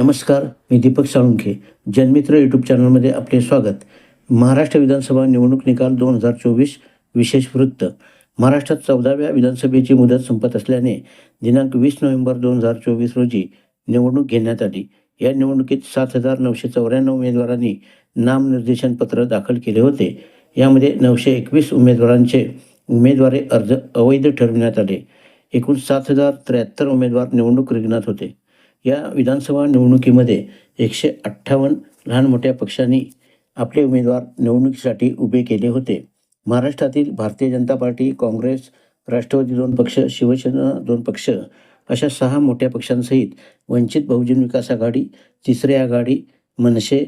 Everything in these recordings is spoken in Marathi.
नमस्कार मी दीपक साळुंखे जनमित्र यूट्यूब चॅनलमध्ये आपले स्वागत. महाराष्ट्र विधानसभा निवडणूक निकाल दोन हजार चोवीस विशेष वृत्त. महाराष्ट्रात चौदाव्या विधानसभेची मुदत संपत असल्याने दिनांक वीस नोव्हेंबर दोन हजार चोवीस रोजी निवडणूक घेण्यात आली. या निवडणुकीत सात हजार नऊशे चौऱ्याण्णव उमेदवारांनी नामनिर्देशन पत्र दाखल केले होते. यामध्ये नऊशे एकवीस उमेदवारांचे उमेदवारी अर्ज अवैध ठरविण्यात आले. एकूण सात हजार त्र्याहत्तर उमेदवार निवडणूक रिंगणात होते. या विधानसभा निवडणुकीमध्ये एकशे अठ्ठावन्न लहान मोठ्या पक्षांनी आपले उमेदवार निवडणुकीसाठी उभे केले होते. महाराष्ट्रातील भारतीय जनता पार्टी काँग्रेस राष्ट्रवादी दोन पक्ष शिवसेना दोन पक्ष अशा सहा मोठ्या पक्षांसहित वंचित बहुजन विकास आघाडी तिसरी आघाडी मनसे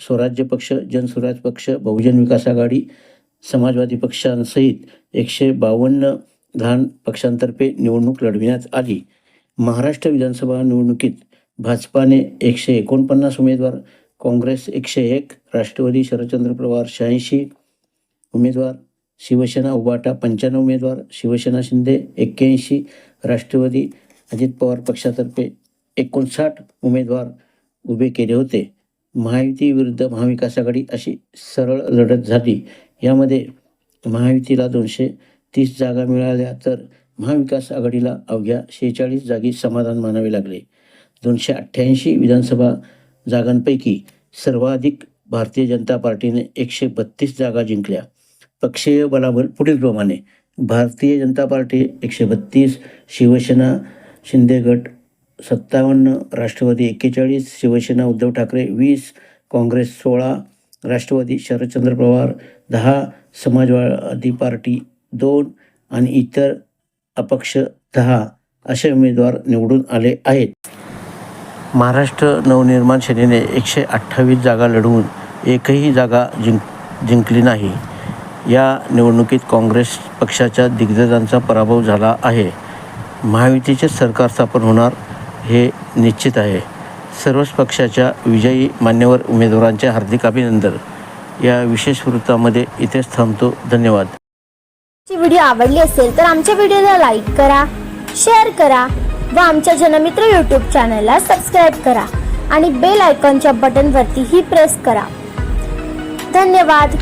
स्वराज्य पक्ष जनस्वराज पक्ष बहुजन विकास आघाडी समाजवादी पक्षांसहित एकशे बावन्न लहान पक्षांतर्फे निवडणूक लढविण्यात आली. महाराष्ट्र विधानसभा निवडणुकीत भाजपाने एकशे एकोणपन्नास उमेदवार काँग्रेस एकशे एक राष्ट्रवादी शरदचंद्र पवार शहाऐंशी उमेदवार शिवसेना उबाटा पंच्याण्णव उमेदवार शिवसेना शिंदे एक्क्याऐंशी राष्ट्रवादी अजित पवार पक्षातर्फे एकोणसाठ उमेदवार उभे केले होते. महायुती विरुद्ध महाविकास आघाडी अशी सरळ लढत झाली. यामध्ये महायुतीला दोनशे तीस जागा मिळाल्या तर महाविकास आघाडीला अवघ्या शेहेचाळीस जागी समाधान मानावे लागले. दोनशे अठ्ठ्याऐंशी विधानसभा जागांपैकी सर्वाधिक भारतीय जनता पार्टीने एकशे बत्तीस जागा जिंकल्या. पक्षीय बलाबल पुढीलप्रमाणे भारतीय जनता पार्टी एकशे बत्तीस शिवसेना शिंदे गट सत्तावन्न राष्ट्रवादी एक्केचाळीस शिवसेना उद्धव ठाकरे वीस काँग्रेस सोळा राष्ट्रवादी शरदचंद्र पवार दहा समाजवादी पार्टी दोन आणि इतर अपक्ष दहा असे उमेदवार निवडून आले आहेत. महाराष्ट्र नवनिर्माण सेनेने एकशे अठ्ठावीस जागा लढवून एकही जागा जिंक जिंकली नाही. या निवडणुकीत काँग्रेस पक्षाच्या दिग्गजांचा पराभव झाला आहे. महायुतीचे सरकार स्थापन होणार हे निश्चित आहे. सर्वच पक्षाच्या विजयी मान्यवर उमेदवारांचे हार्दिक अभिनंदन. या विशेष वृत्तामध्ये इथेच थांबतो. धन्यवाद. ची व्हिडिओ आवडली असेल तर आमच्या व्हिडिओला लाईक करा शेअर करा व आमच्या जनमित्र यूट्यूब चॅनलला सबस्क्राईब करा आणि बेल आयकॉनच्या बटनवरती ही प्रेस करा. धन्यवाद.